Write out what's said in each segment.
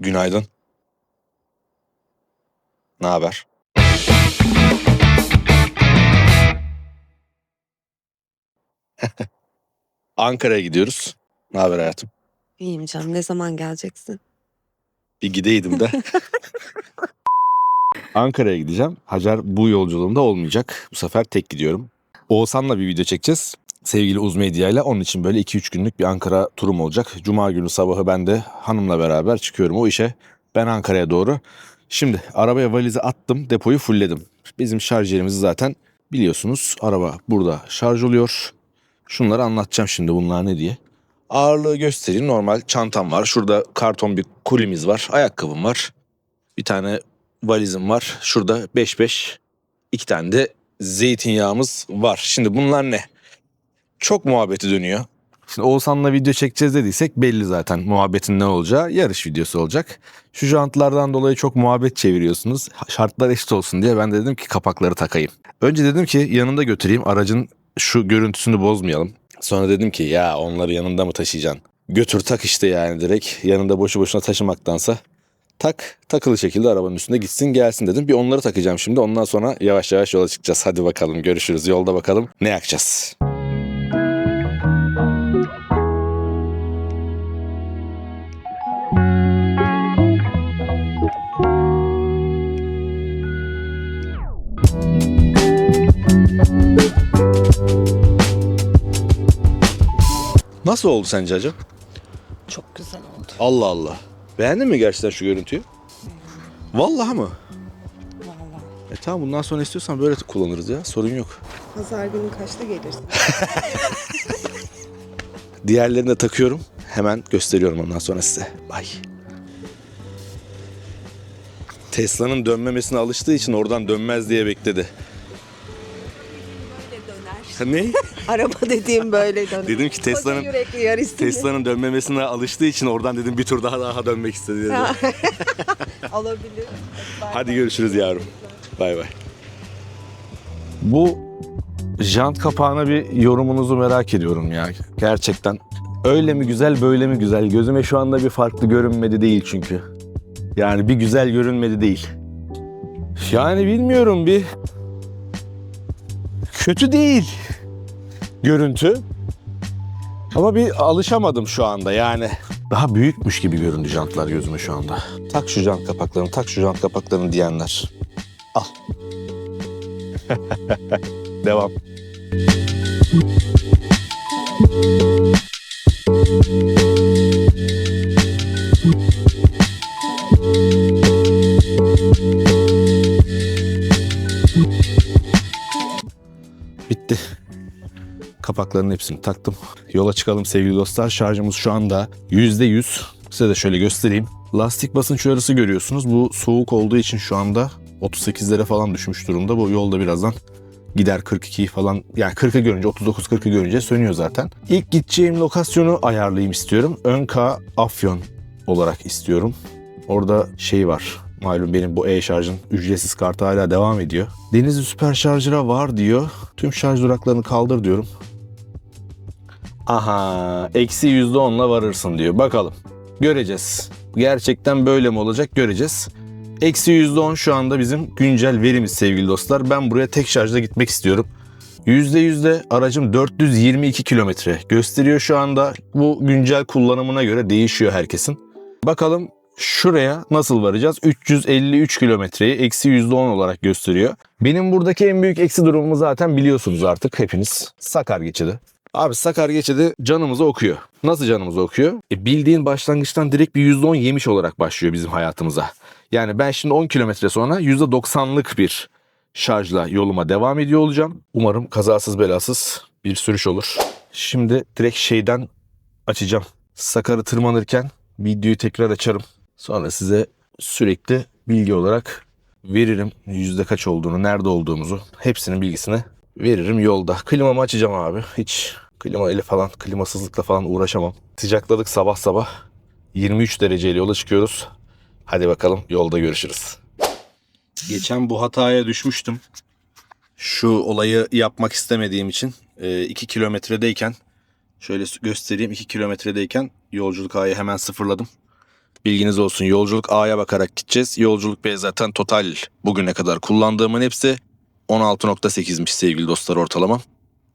Günaydın. Ne haber? Ankara'ya gidiyoruz. Ne haber hayatım? İyiyim canım. Ne zaman geleceksin? Bir gideydim de. Ankara'ya gideceğim. Hacer bu yolculuğumda olmayacak. Bu sefer tek gidiyorum. Oğuzhan'la bir video çekeceğiz. Sevgili Uz Medya ile onun için böyle 2-3 günlük bir Ankara turum olacak. Cuma günü sabahı ben de hanımla beraber çıkıyorum o işe. Ben Ankara'ya doğru. Şimdi arabaya valizi attım, depoyu fullledim. Bizim şarj yerimizi zaten biliyorsunuz. Araba burada şarj oluyor. Şunları anlatacağım şimdi bunlar ne diye. Ağırlığı göstereyim. Normal çantam var. Şurada karton bir kulimiz var. Ayakkabım var. Bir tane valizim var. Şurada 5-5. iki tane de zeytinyağımız var. Şimdi bunlar ne? Çok muhabbeti dönüyor. Şimdi Oğuzhan'la video çekeceğiz dediysek belli zaten muhabbetin ne olacağı. Yarış videosu olacak. Şu jantlardan dolayı çok muhabbet çeviriyorsunuz. Şartlar eşit olsun diye ben de dedim ki kapakları takayım. Önce dedim ki yanında götüreyim aracın şu görüntüsünü bozmayalım. Sonra dedim ki ya onları yanında mı taşıyacaksın? Götür tak işte yani direkt yanında boşu boşuna taşımaktansa tak takılı şekilde arabanın üstünde gitsin gelsin dedim. Bir onları takacağım şimdi ondan sonra yavaş yavaş yola çıkacağız. Hadi bakalım görüşürüz yolda bakalım ne yakacağız. Nasıl oldu sence hacı? Çok güzel oldu. Allah Allah. Beğendin mi gerçekten şu görüntüyü? Vallahi mı? Vallahi. E tamam bundan sonra istiyorsan böyle kullanırız ya. Sorun yok. Pazar günü kaçta gelirsin? Diğerlerini de takıyorum. Hemen gösteriyorum ondan sonra size. Bay. Tesla'nın dönmemesine alıştığı için oradan dönmez diye bekledi. Ne? Araba dediğim böyle döner. Dedim ki Tesla'nın. Tesla'nın dönmemesine alıştığı için oradan dedim bir tur daha daha dönmek istedi dedi. Alabilir. Hadi görüşürüz yavrum. Bay bay. Bu jant kapağına bir yorumunuzu merak ediyorum ya. Gerçekten. Öyle mi güzel böyle mi güzel? Gözüme şu anda bir farklı görünmedi değil çünkü. Yani bir güzel görünmedi değil. Yani bilmiyorum bir kötü değil görüntü. Ama bir alışamadım şu anda yani. Daha büyükmüş gibi göründü jantlar gözüme şu anda. Tak şu jant kapaklarını, tak şu jant kapaklarını diyenler. Al. Devam. Bitti. Kapakların hepsini taktım. Yola çıkalım sevgili dostlar. Şarjımız şu anda %100. Size de şöyle göstereyim. Lastik basınç uyarısı görüyorsunuz. Bu soğuk olduğu için şu anda 38'lere falan düşmüş durumda. Bu yolda birazdan gider 42'yi falan yani 40'ı görünce 39-40'ı görünce sönüyor zaten. İlk gideceğim lokasyonu ayarlayayım istiyorum. Önka Afyon olarak istiyorum. Orada şey var. Malum benim bu e-şarjın ücretsiz kartı hala devam ediyor. Denizli Süper Şarjıra var diyor. Tüm şarj duraklarını kaldır diyorum. Aha eksi %10'la varırsın diyor. Bakalım. Göreceğiz. Gerçekten böyle mi olacak göreceğiz. Eksi %10 şu anda bizim güncel verimiz sevgili dostlar. Ben buraya tek şarjla gitmek istiyorum. %100'de aracım 422 kilometre gösteriyor şu anda. Bu güncel kullanımına göre değişiyor herkesin. Bakalım şuraya nasıl varacağız? 353 kilometreyi eksi %10 olarak gösteriyor. Benim buradaki en büyük eksi durumumu zaten biliyorsunuz artık hepiniz. Sakar geçidi. Abi Sakar geçidi canımızı okuyor. Nasıl canımızı okuyor? E bildiğin başlangıçtan direkt bir %10 yemiş olarak başlıyor bizim hayatımıza. Yani ben şimdi 10 kilometre sonra %90'lık bir şarjla yoluma devam ediyor olacağım. Umarım kazasız belasız bir sürüş olur. Şimdi direkt şeyden açacağım. Sakar'ı tırmanırken videoyu tekrar açarım. Sonra size sürekli bilgi olarak veririm. Yüzde kaç olduğunu, nerede olduğumuzu hepsinin bilgisini veririm yolda. Klimamı açacağım abi. Hiç klima ile falan, klimasızlıkla falan uğraşamam. Sıcakladık sabah sabah. 23 dereceyle yola çıkıyoruz. Hadi bakalım yolda görüşürüz. Geçen bu hataya düşmüştüm. Şu olayı yapmak istemediğim için 2 kilometredeyken şöyle göstereyim 2 kilometredeyken yolculuk ağıyı hemen sıfırladım. Bilginiz olsun yolculuk A'ya bakarak gideceğiz. Yolculuk B zaten total bugüne kadar kullandığımın hepsi 16.8'miş sevgili dostlar ortalama.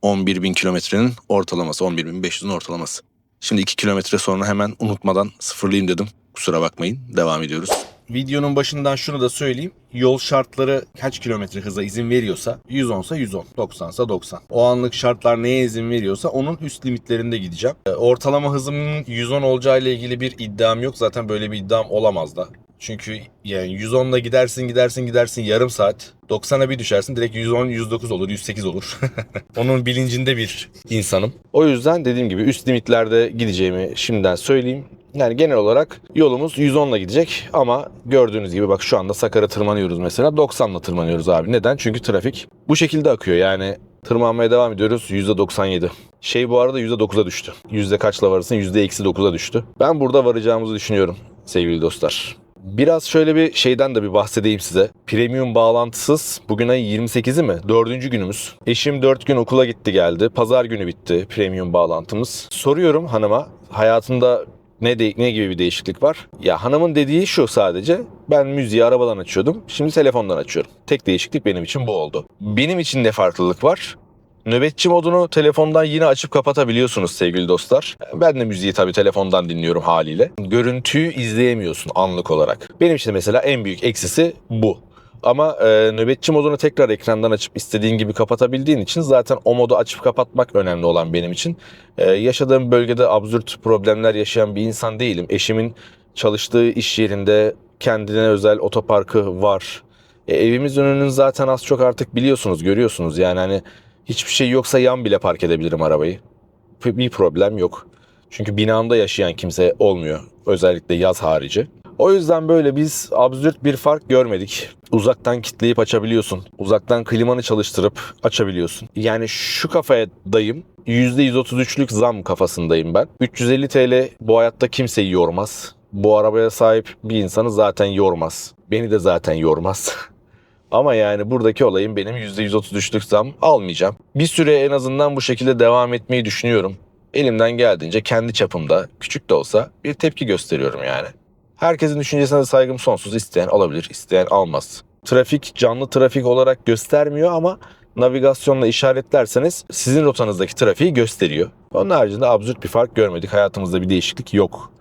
11.000 kilometrenin ortalaması, 11.500'ün ortalaması. Şimdi 2 kilometre sonra hemen unutmadan sıfırlayayım dedim. Kusura bakmayın. Devam ediyoruz. Videonun başından şunu da söyleyeyim. Yol şartları kaç kilometre hıza izin veriyorsa 110 ise 110, 90 ise 90. O anlık şartlar neye izin veriyorsa onun üst limitlerinde gideceğim. Ee, Ortalama hızımın 110 olacağı ile ilgili bir iddiam yok. Zaten böyle bir iddiam olamaz da. Çünkü yani 110'la gidersin gidersin gidersin yarım saat. 90'a bir düşersin direkt 110 109 olur 108 olur. Onun bilincinde bir insanım. O yüzden dediğim gibi üst limitlerde gideceğimi şimdiden söyleyeyim. Yani genel olarak yolumuz 110 ile gidecek ama gördüğünüz gibi bak şu anda Sakar'a tırmanıyoruz mesela 90 ile tırmanıyoruz abi. Neden? Çünkü trafik bu şekilde akıyor yani tırmanmaya devam ediyoruz %97. Şey bu arada %9'a düştü. Yüzde kaçla varırsın? %-9'a düştü. Ben burada varacağımızı düşünüyorum sevgili dostlar. Biraz şöyle bir şeyden de bir bahsedeyim size. Premium bağlantısız bugün ayın 28'i mi? Dördüncü günümüz. Eşim 4 gün okula gitti geldi. Pazar günü bitti premium bağlantımız. Soruyorum hanıma hayatında ne, de, ne gibi bir değişiklik var? Ya hanımın dediği şu sadece. Ben müziği arabadan açıyordum. Şimdi telefondan açıyorum. Tek değişiklik benim için bu oldu. Benim için ne farklılık var? Nöbetçi modunu telefondan yine açıp kapatabiliyorsunuz sevgili dostlar. Ben de müziği tabii telefondan dinliyorum haliyle. Görüntüyü izleyemiyorsun anlık olarak. Benim için mesela en büyük eksisi bu. Ama e, nöbetçi modunu tekrar ekrandan açıp istediğin gibi kapatabildiğin için zaten o modu açıp kapatmak önemli olan benim için. E, yaşadığım bölgede absürt problemler yaşayan bir insan değilim. Eşimin çalıştığı iş yerinde kendine özel otoparkı var. E, evimiz önünün zaten az çok artık biliyorsunuz, görüyorsunuz. Yani hani hiçbir şey yoksa yan bile park edebilirim arabayı. Bir problem yok. Çünkü binamda yaşayan kimse olmuyor. Özellikle yaz harici. O yüzden böyle biz absürt bir fark görmedik. Uzaktan kitleyip açabiliyorsun. Uzaktan klimanı çalıştırıp açabiliyorsun. Yani şu kafadayım. %133'lük zam kafasındayım ben. 350 TL bu hayatta kimseyi yormaz. Bu arabaya sahip bir insanı zaten yormaz. Beni de zaten yormaz. Ama yani buradaki olayım benim %133'lük zam almayacağım. Bir süre en azından bu şekilde devam etmeyi düşünüyorum. Elimden geldiğince kendi çapımda küçük de olsa bir tepki gösteriyorum yani. Herkesin düşüncesine de saygım sonsuz. İsteyen alabilir, isteyen almaz. Trafik canlı trafik olarak göstermiyor ama navigasyonla işaretlerseniz sizin rotanızdaki trafiği gösteriyor. Onun haricinde absürt bir fark görmedik. Hayatımızda bir değişiklik yok.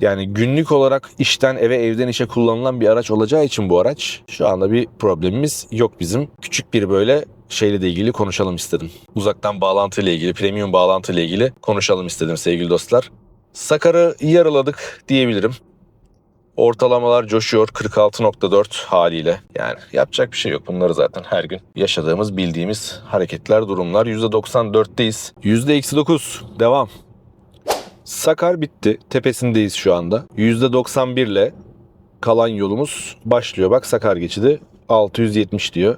Yani günlük olarak işten eve evden işe kullanılan bir araç olacağı için bu araç şu anda bir problemimiz yok bizim. Küçük bir böyle şeyle de ilgili konuşalım istedim. Uzaktan bağlantı ile ilgili, premium bağlantı ile ilgili konuşalım istedim sevgili dostlar. Sakar'ı yarıladık diyebilirim. Ortalamalar coşuyor 46.4 haliyle. Yani yapacak bir şey yok. Bunları zaten her gün yaşadığımız, bildiğimiz hareketler, durumlar. %94'teyiz. %-9 devam. Sakar bitti. Tepesindeyiz şu anda. %91 ile kalan yolumuz başlıyor. Bak Sakar geçidi 670 diyor.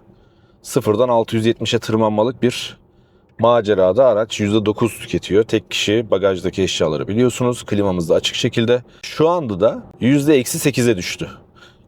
Sıfırdan 670'e tırmanmalık bir macerada araç %9 tüketiyor. Tek kişi bagajdaki eşyaları biliyorsunuz. Klimamız da açık şekilde. Şu anda da %-8'e düştü.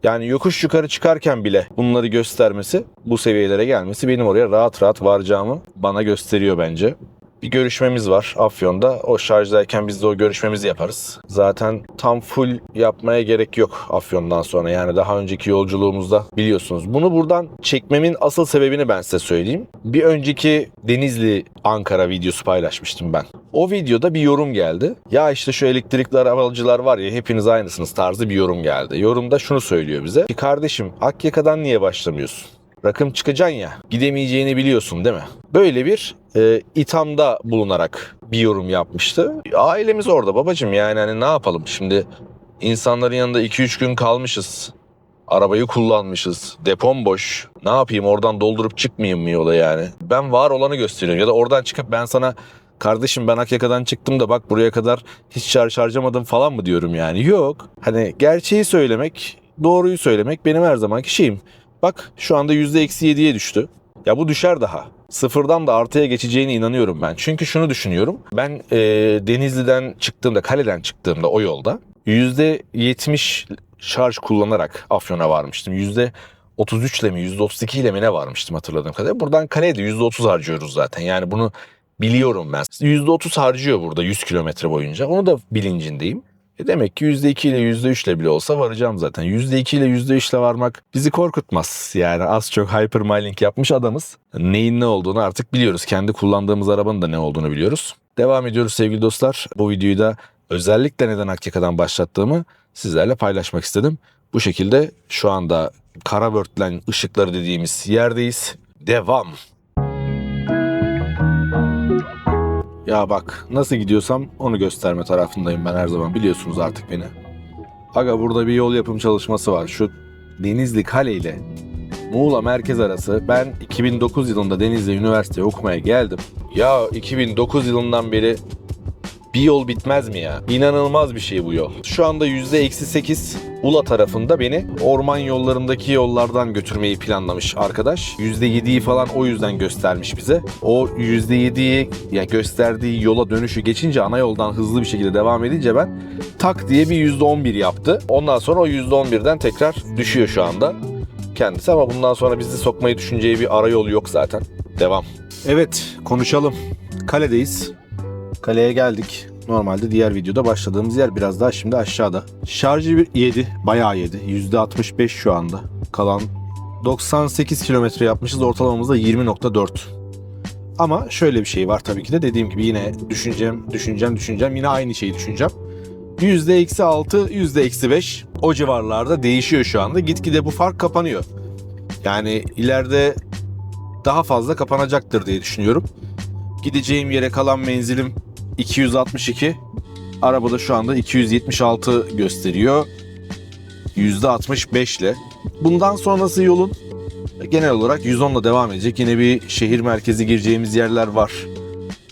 Yani yokuş yukarı çıkarken bile bunları göstermesi, bu seviyelere gelmesi benim oraya rahat rahat varacağımı bana gösteriyor bence. Bir görüşmemiz var Afyon'da. O şarjdayken biz de o görüşmemizi yaparız. Zaten tam full yapmaya gerek yok Afyon'dan sonra. Yani daha önceki yolculuğumuzda biliyorsunuz. Bunu buradan çekmemin asıl sebebini ben size söyleyeyim. Bir önceki Denizli Ankara videosu paylaşmıştım ben. O videoda bir yorum geldi. Ya işte şu elektrikli arabacılar var ya hepiniz aynısınız tarzı bir yorum geldi. Yorumda şunu söylüyor bize. Ki kardeşim Akyaka'dan niye başlamıyorsun? rakım çıkacaksın ya gidemeyeceğini biliyorsun değil mi? Böyle bir e, ithamda bulunarak bir yorum yapmıştı. Ailemiz orada babacım yani hani ne yapalım şimdi insanların yanında 2-3 gün kalmışız. Arabayı kullanmışız. Depom boş. Ne yapayım oradan doldurup çıkmayayım mı yola yani? Ben var olanı gösteriyorum. Ya da oradan çıkıp ben sana kardeşim ben Akyaka'dan çıktım da bak buraya kadar hiç şarj harcamadım falan mı diyorum yani. Yok. Hani gerçeği söylemek, doğruyu söylemek benim her zamanki şeyim. Bak şu anda %-7'ye düştü. Ya bu düşer daha. Sıfırdan da artıya geçeceğine inanıyorum ben. Çünkü şunu düşünüyorum. Ben e, Denizli'den çıktığımda, kaleden çıktığımda o yolda %70 şarj kullanarak Afyon'a varmıştım. %33 ile mi %32 ile mi ne varmıştım hatırladığım kadarıyla. Buradan kaleye de %30 harcıyoruz zaten. Yani bunu biliyorum ben. %30 harcıyor burada 100 kilometre boyunca. Onu da bilincindeyim. E demek ki %2 ile %3 ile bile olsa varacağım zaten. %2 ile %3 ile varmak bizi korkutmaz. Yani az çok hypermiling yapmış adamız. Neyin ne olduğunu artık biliyoruz. Kendi kullandığımız arabanın da ne olduğunu biliyoruz. Devam ediyoruz sevgili dostlar. Bu videoyu da özellikle neden Akyaka'dan başlattığımı sizlerle paylaşmak istedim. Bu şekilde şu anda kara börtlen ışıkları dediğimiz yerdeyiz. Devam. Ya bak nasıl gidiyorsam onu gösterme tarafındayım ben her zaman biliyorsunuz artık beni. Aga burada bir yol yapım çalışması var. Şu Denizli Kale ile Muğla merkez arası. Ben 2009 yılında Denizli Üniversiteye okumaya geldim. Ya 2009 yılından beri bir yol bitmez mi ya? İnanılmaz bir şey bu yol. Şu anda %-8 Ula tarafında beni orman yollarındaki yollardan götürmeyi planlamış arkadaş. %7'yi falan o yüzden göstermiş bize. O %7'yi yani gösterdiği yola dönüşü geçince ana yoldan hızlı bir şekilde devam edince ben tak diye bir %11 yaptı. Ondan sonra o %11'den tekrar düşüyor şu anda kendisi ama bundan sonra bizi sokmayı düşüneceği bir ara yol yok zaten. Devam. Evet konuşalım. Kaledeyiz. Kaleye geldik. Normalde diğer videoda başladığımız yer biraz daha şimdi aşağıda. Şarjı bir 7. Bayağı 7. %65 şu anda. Kalan 98 kilometre yapmışız. Ortalamamız da 20.4. Ama şöyle bir şey var tabii ki de dediğim gibi yine düşüneceğim, düşüneceğim, düşüneceğim. Yine aynı şeyi düşüneceğim. %-6, %-5 o civarlarda değişiyor şu anda. Gitgide bu fark kapanıyor. Yani ileride daha fazla kapanacaktır diye düşünüyorum. Gideceğim yere kalan menzilim 262. Arabada şu anda 276 gösteriyor. %65 ile. Bundan sonrası yolun genel olarak 110 ile devam edecek. Yine bir şehir merkezi gireceğimiz yerler var.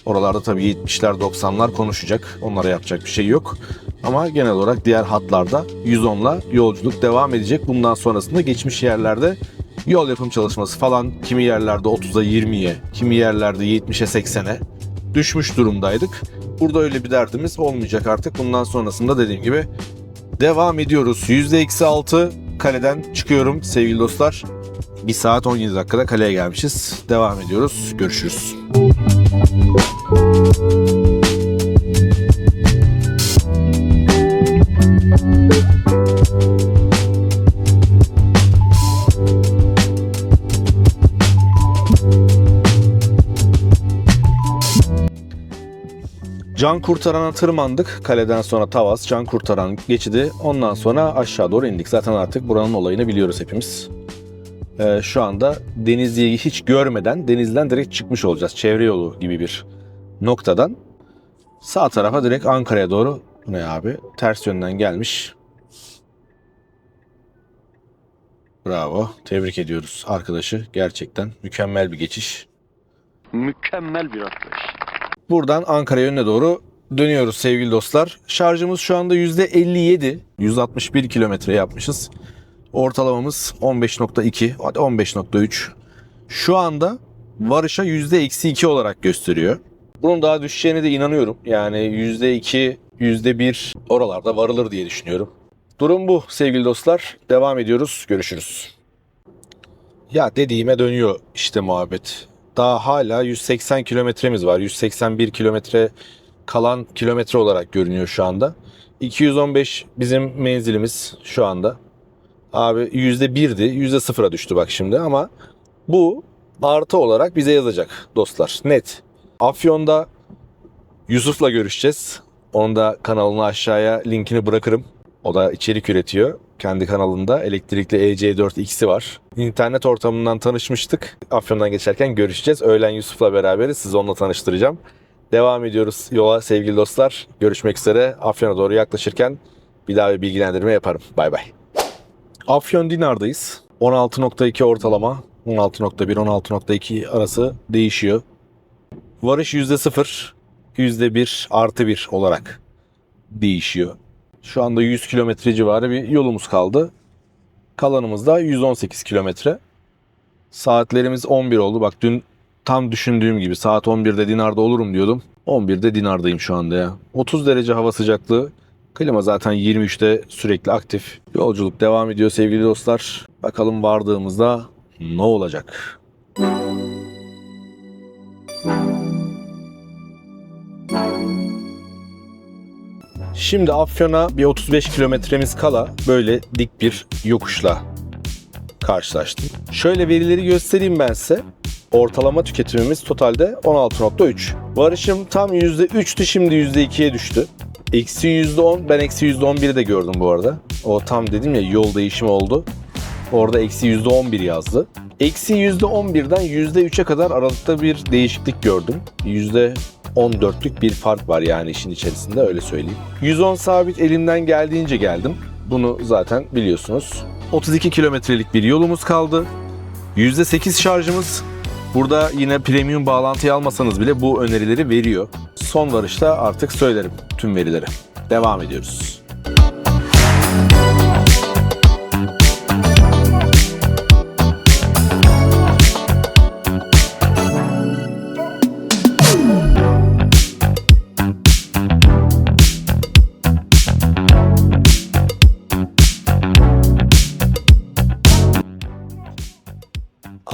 Oralarda tabii 70'ler 90'lar konuşacak. Onlara yapacak bir şey yok. Ama genel olarak diğer hatlarda 110 ile yolculuk devam edecek. Bundan sonrasında geçmiş yerlerde yol yapım çalışması falan kimi yerlerde 30'a 20'ye, kimi yerlerde 70'e 80'e düşmüş durumdaydık. Burada öyle bir derdimiz olmayacak artık. Bundan sonrasında dediğim gibi devam ediyoruz. %-6 kaleden çıkıyorum sevgili dostlar. 1 saat 17 dakikada kaleye gelmişiz. Devam ediyoruz. Görüşürüz. Can kurtarana tırmandık. Kaleden sonra Tavas, can kurtaran geçidi. Ondan sonra aşağı doğru indik. Zaten artık buranın olayını biliyoruz hepimiz. Ee, şu anda Denizli'yi hiç görmeden Denizli'den direkt çıkmış olacağız. Çevre yolu gibi bir noktadan. Sağ tarafa direkt Ankara'ya doğru ne abi? Ters yönden gelmiş. Bravo. Tebrik ediyoruz arkadaşı. Gerçekten mükemmel bir geçiş. Mükemmel bir atlayış. Buradan Ankara yönüne doğru dönüyoruz sevgili dostlar. Şarjımız şu anda %57. 161 kilometre yapmışız. Ortalamamız 15.2 hadi 15.3. Şu anda varışa %-2 olarak gösteriyor. Bunun daha düşeceğine de inanıyorum. Yani %2, %1 oralarda varılır diye düşünüyorum. Durum bu sevgili dostlar. Devam ediyoruz. Görüşürüz. Ya dediğime dönüyor işte muhabbet. Daha hala 180 kilometremiz var. 181 kilometre kalan kilometre olarak görünüyor şu anda. 215 bizim menzilimiz şu anda. Abi %1'di. %0'a düştü bak şimdi ama bu artı olarak bize yazacak dostlar. Net. Afyon'da Yusuf'la görüşeceğiz. Onun da kanalını aşağıya linkini bırakırım. O da içerik üretiyor. Kendi kanalında elektrikli EC4X'i var. İnternet ortamından tanışmıştık. Afyon'dan geçerken görüşeceğiz. Öğlen Yusuf'la beraberiz. Sizi onunla tanıştıracağım. Devam ediyoruz yola sevgili dostlar. Görüşmek üzere. Afyon'a doğru yaklaşırken bir daha bir bilgilendirme yaparım. Bay bay. Afyon Dinar'dayız. 16.2 ortalama. 16.1 16.2 arası değişiyor. Varış %0, %1 artı 1 olarak değişiyor. Şu anda 100 kilometre civarı bir yolumuz kaldı. Kalanımız da 118 kilometre. Saatlerimiz 11 oldu. Bak dün tam düşündüğüm gibi saat 11'de Dinar'da olurum diyordum. 11'de Dinar'dayım şu anda ya. 30 derece hava sıcaklığı. Klima zaten 23'te sürekli aktif. Yolculuk devam ediyor sevgili dostlar. Bakalım vardığımızda ne olacak? Şimdi Afyon'a bir 35 kilometremiz kala böyle dik bir yokuşla karşılaştım. Şöyle verileri göstereyim ben size. Ortalama tüketimimiz totalde 16.3. Varışım tam %3'tü şimdi %2'ye düştü. Eksi %10 ben eksi %11'i de gördüm bu arada. O tam dedim ya yol değişimi oldu. Orada eksi %11 yazdı. Eksi %11'den %3'e kadar aralıkta bir değişiklik gördüm. %14'lük bir fark var yani işin içerisinde öyle söyleyeyim. 110 sabit elimden geldiğince geldim. Bunu zaten biliyorsunuz. 32 kilometrelik bir yolumuz kaldı. %8 şarjımız. Burada yine premium bağlantıyı almasanız bile bu önerileri veriyor. Son varışta artık söylerim tüm verileri. Devam ediyoruz.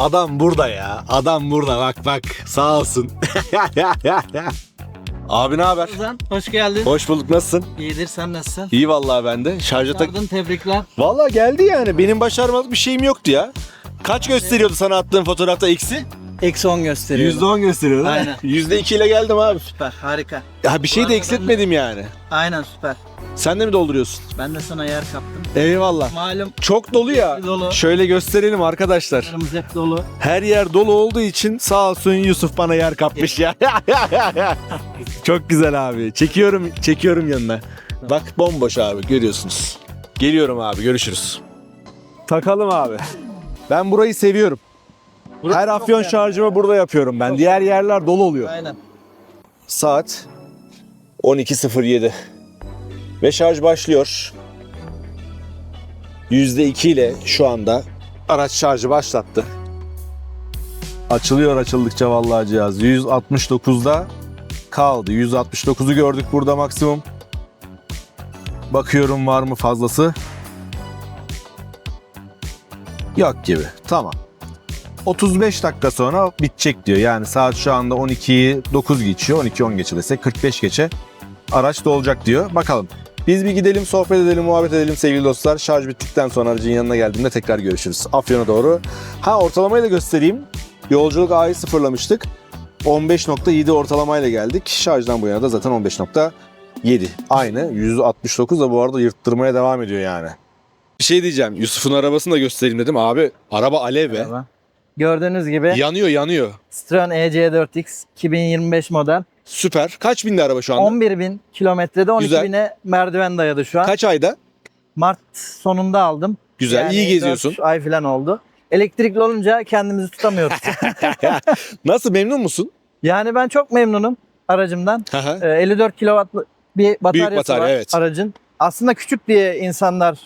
Adam burada ya. Adam burada bak bak. Sağ olsun. Abi ne haber? Ozan hoş geldin. Hoş bulduk. Nasılsın? İyidir sen nasılsın? İyi vallahi ben de. Şarja tak... Çağırdın tebrikler. Vallahi geldi yani. Benim başarmalık bir şeyim yoktu ya. Kaç gösteriyordu sana attığım fotoğrafta eksi? Eksi 10 gösteriyor. %10 gösteriyordu. Aynen. %2 ile geldim abi. Süper harika. Ya bir şey de eksiltmedim yani. Aynen süper. Sen de mi dolduruyorsun? Ben de sana yer kaptım. Eyvallah. Malum Çok dolu ya. Dolu. Şöyle gösterelim arkadaşlar. yerimiz hep dolu. Her yer dolu olduğu için sağ olsun Yusuf bana yer kapmış ya. Çok güzel abi. Çekiyorum çekiyorum yanına. Bak bomboş abi görüyorsunuz. Geliyorum abi görüşürüz. Takalım abi. Ben burayı seviyorum. Her afyon şarjımı burada yapıyorum ben. Diğer yerler dolu oluyor. Aynen. Saat 12.07 ve şarj başlıyor. %2 ile şu anda araç şarjı başlattı. Açılıyor açıldıkça vallahi cihaz. 169'da kaldı. 169'u gördük burada maksimum. Bakıyorum var mı fazlası. Yok gibi. Tamam. 35 dakika sonra bitecek diyor. Yani saat şu anda 12'yi 9 geçiyor. 12 10 geçe desek 45 geçe araç dolacak diyor. Bakalım. Biz bir gidelim, sohbet edelim, muhabbet edelim sevgili dostlar. Şarj bittikten sonra aracın yanına geldiğimde tekrar görüşürüz. Afyon'a doğru. Ha ortalamayı da göstereyim. Yolculuk A'yı sıfırlamıştık. 15.7 ortalamayla geldik. Şarjdan bu yana da zaten 15.7. Aynı. 169 da bu arada yırttırmaya devam ediyor yani. Bir şey diyeceğim. Yusuf'un arabasını da göstereyim dedim. Abi araba alev be. Merhaba. Gördüğünüz gibi Yanıyor yanıyor. Citroen EC4X 2025 model. Süper. Kaç binde araba şu anda? 11.000 kilometrede Güzel. 12.000'e merdiven dayadı şu an. Kaç ayda? Mart sonunda aldım. Güzel. iyi geziyorsun. 4 ay falan oldu. Elektrikli olunca kendimizi tutamıyoruz. Nasıl memnun musun? yani ben çok memnunum aracımdan. Ee, 54 kW'lı bir bataryası batarya, var evet. aracın. Aslında küçük diye insanlar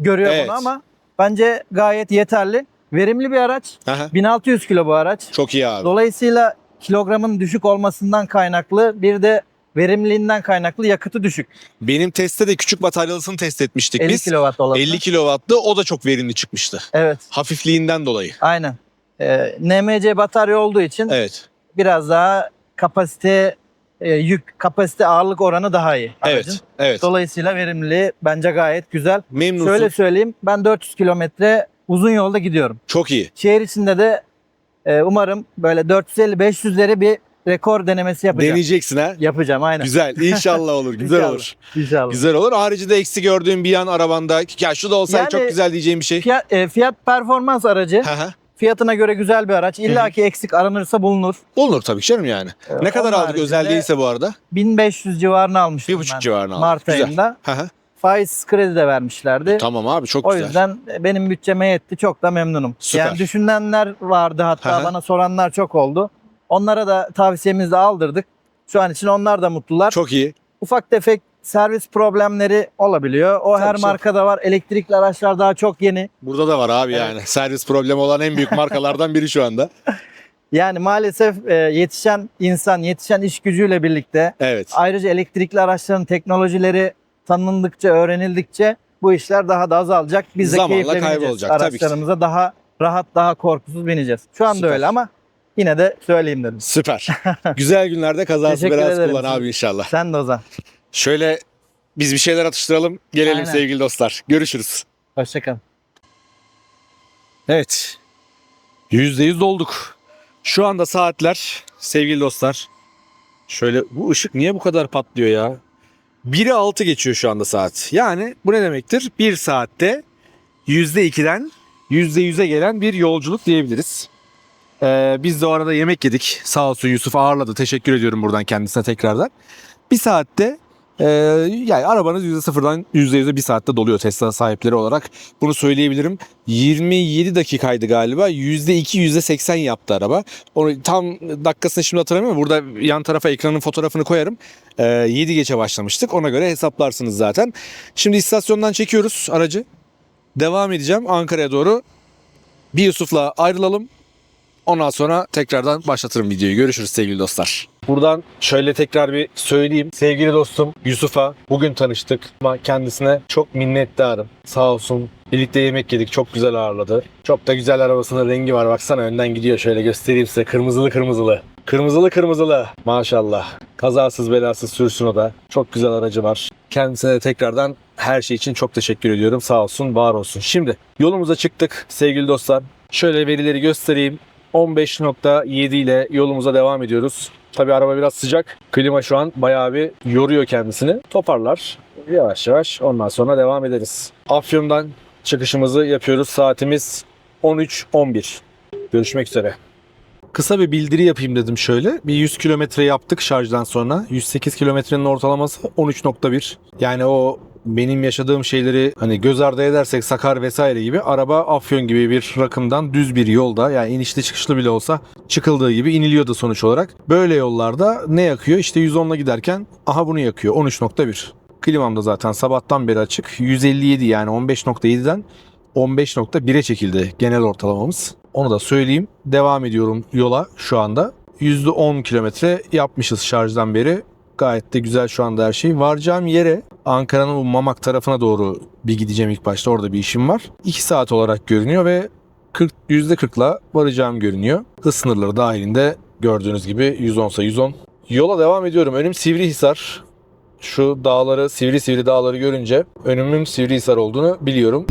görüyor Evet. bunu ama bence gayet yeterli. Verimli bir araç. Hı. 1600 kilo bu araç. Çok iyi abi. Dolayısıyla kilogramın düşük olmasından kaynaklı bir de verimliliğinden kaynaklı yakıtı düşük. Benim testte de küçük bataryalısını test etmiştik 50 biz. kW olan. 50 kW'tı o da çok verimli çıkmıştı. Evet Hafifliğinden dolayı. aynen. Ee, NMC batarya olduğu için Evet. biraz daha kapasite e, yük kapasite ağırlık oranı daha iyi aracın. Evet. Evet. Dolayısıyla verimliliği bence gayet güzel. Memnunsun. Şöyle söyleyeyim ben 400 kilometre uzun yolda gidiyorum. Çok iyi. Şehir içinde de e, umarım böyle 450-500'leri bir rekor denemesi yapacağım. Deneyeceksin ha. Yapacağım aynen. Güzel. İnşallah olur. Güzel İnşallah. olur. İnşallah. Güzel olur. Haricinde eksi gördüğün bir yan arabanda ya şu da olsaydı Yani- çok güzel diyeceğim bir şey. Fiyat, e, fiyat performans aracı. Hı hı. Fiyatına göre güzel bir araç. İlla ki eksik aranırsa bulunur. Bulunur tabii canım yani. Ee, ne kadar aldık özel değilse bu arada? 1500 civarına almıştım Bir buçuk ben. civarına aldık. Mart ayında. Hı hı. Faiz kredi de vermişlerdi. Tamam abi çok o güzel. yüzden benim bütçeme yetti. Çok da memnunum. Süper. Yani düşünenler vardı hatta bana soranlar çok oldu. Onlara da tavsiyemizi de aldırdık. Şu an için onlar da mutlular. Çok iyi. Ufak tefek servis problemleri olabiliyor. O Tabii her canım. markada var. Elektrikli araçlar daha çok yeni. Burada da var abi Evet. yani. Servis problemi olan en büyük markalardan biri şu anda. Yani maalesef e, yetişen insan, yetişen iş gücüyle birlikte Evet. ayrıca elektrikli araçların teknolojileri tanındıkça, öğrenildikçe bu işler daha da azalacak. Biz de Zamanla keyifle bineceğiz. kaybolacak, tabii ki. Araçlarımıza daha rahat, daha korkusuz bineceğiz. Şu anda Süper. öyle ama yine de söyleyeyim dedim. Süper. Güzel günlerde kazası Teşekkür ederim. kullan abi inşallah. Sen de Ozan. Şöyle Biz bir şeyler atıştıralım. Gelelim Aynen. sevgili dostlar. Görüşürüz. Hoşçakalın. Evet. %100 dolduk. Şu anda saatler sevgili dostlar. Şöyle bu ışık niye bu kadar patlıyor ya? 1'e 6 geçiyor şu anda saat. Yani bu ne demektir? 1 saatte %2'den %100'e gelen bir yolculuk diyebiliriz. Ee, biz de o arada yemek yedik. Sağ olsun Yusuf ağırladı. Teşekkür ediyorum buradan kendisine tekrardan. Bir saatte e, yani arabanız %0'dan %100'e bir saatte doluyor Tesla sahipleri olarak. Bunu söyleyebilirim. 27 dakikaydı galiba. %2 %80 yaptı araba. Onu tam dakikasını şimdi hatırlamıyorum. Burada yan tarafa ekranın fotoğrafını koyarım. Ee, 7 geçe başlamıştık. Ona göre hesaplarsınız zaten. Şimdi istasyondan çekiyoruz aracı. Devam edeceğim Ankara'ya doğru. Bir Yusuf'la ayrılalım. Ondan sonra tekrardan başlatırım videoyu. Görüşürüz sevgili dostlar. Buradan şöyle tekrar bir söyleyeyim. Sevgili dostum Yusuf'a bugün tanıştık ama kendisine çok minnettarım. Sağ olsun. Birlikte yemek yedik. Çok güzel ağırladı. Çok da güzel arabasının rengi var. Baksana önden gidiyor. Şöyle göstereyim size. Kırmızılı kırmızılı. Kırmızılı kırmızılı. Maşallah. Kazasız belasız sürsün o da. Çok güzel aracı var. Kendisine de tekrardan her şey için çok teşekkür ediyorum. Sağ olsun, var olsun. Şimdi yolumuza çıktık sevgili dostlar. Şöyle verileri göstereyim. 15.7 ile yolumuza devam ediyoruz. Tabii araba biraz sıcak. Klima şu an bayağı bir yoruyor kendisini. Toparlar. Yavaş yavaş ondan sonra devam ederiz. Afyon'dan çıkışımızı yapıyoruz. Saatimiz 13.11. Görüşmek üzere. Kısa bir bildiri yapayım dedim şöyle. Bir 100 kilometre yaptık şarjdan sonra. 108 kilometrenin ortalaması 13.1. Yani o benim yaşadığım şeyleri hani göz ardı edersek Sakar vesaire gibi araba Afyon gibi bir rakımdan düz bir yolda yani inişli çıkışlı bile olsa çıkıldığı gibi iniliyordu sonuç olarak. Böyle yollarda ne yakıyor? İşte 110'la giderken aha bunu yakıyor 13.1. Klimam da zaten sabahtan beri açık. 157 yani 15.7'den 15.1'e çekildi genel ortalamamız. Onu da söyleyeyim. Devam ediyorum yola şu anda. %10 kilometre yapmışız şarjdan beri. Gayet de güzel şu anda her şey. Varacağım yere Ankara'nın bu Mamak tarafına doğru bir gideceğim ilk başta. Orada bir işim var. 2 saat olarak görünüyor ve 40, %40'la varacağım görünüyor. Hız sınırları dahilinde gördüğünüz gibi 110 ise 110. Yola devam ediyorum. Önüm Sivrihisar. Şu dağları, sivri sivri dağları görünce önümün Sivrihisar olduğunu biliyorum.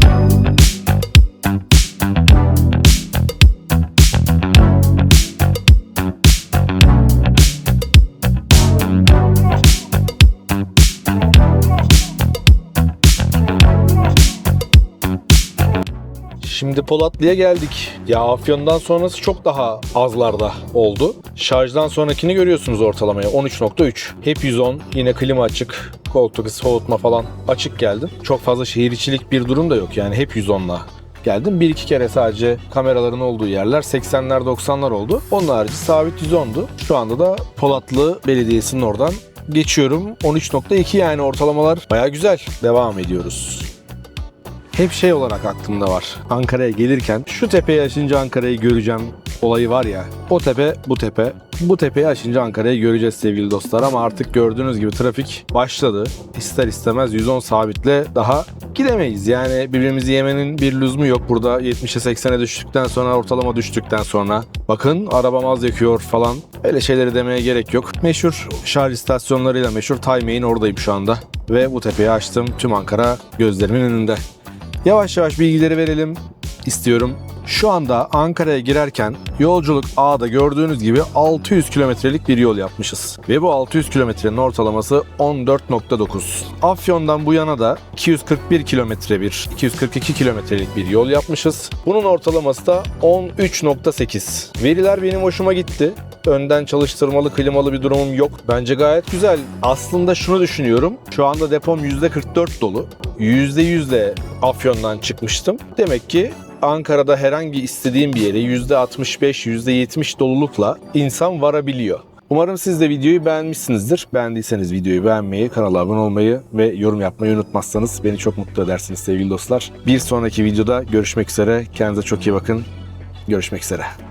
Şimdi Polatlı'ya geldik. Ya Afyon'dan sonrası çok daha azlarda oldu. Şarjdan sonrakini görüyorsunuz ortalamaya 13.3. Hep 110. Yine klima açık. Koltuk soğutma falan açık geldim. Çok fazla şehir içilik bir durum da yok yani hep 110'la geldim. Bir iki kere sadece kameraların olduğu yerler 80'ler 90'lar oldu. Onun harici sabit 110'du. Şu anda da Polatlı Belediyesi'nin oradan geçiyorum. 13.2 yani ortalamalar baya güzel. Devam ediyoruz hep şey olarak aklımda var. Ankara'ya gelirken şu tepeyi aşınca Ankara'yı göreceğim olayı var ya. O tepe bu tepe. Bu tepeyi aşınca Ankara'yı göreceğiz sevgili dostlar ama artık gördüğünüz gibi trafik başladı. İster istemez 110 sabitle daha gidemeyiz. Yani birbirimizi yemenin bir lüzumu yok burada 70'e 80'e düştükten sonra ortalama düştükten sonra. Bakın arabam az yakıyor falan. Öyle şeyleri demeye gerek yok. Meşhur şarj istasyonlarıyla meşhur Time'in oradayım şu anda. Ve bu tepeyi açtım. Tüm Ankara gözlerimin önünde. Yavaş yavaş bilgileri verelim istiyorum. Şu anda Ankara'ya girerken yolculuk A'da gördüğünüz gibi 600 kilometrelik bir yol yapmışız. Ve bu 600 kilometrenin ortalaması 14.9. Afyon'dan bu yana da 241 kilometre bir, 242 kilometrelik bir yol yapmışız. Bunun ortalaması da 13.8. Veriler benim hoşuma gitti önden çalıştırmalı klimalı bir durumum yok. Bence gayet güzel. Aslında şunu düşünüyorum. Şu anda depom %44 dolu. %100 de Afyon'dan çıkmıştım. Demek ki Ankara'da herhangi istediğim bir yere %65, %70 dolulukla insan varabiliyor. Umarım siz de videoyu beğenmişsinizdir. Beğendiyseniz videoyu beğenmeyi, kanala abone olmayı ve yorum yapmayı unutmazsanız beni çok mutlu edersiniz sevgili dostlar. Bir sonraki videoda görüşmek üzere. Kendinize çok iyi bakın. Görüşmek üzere.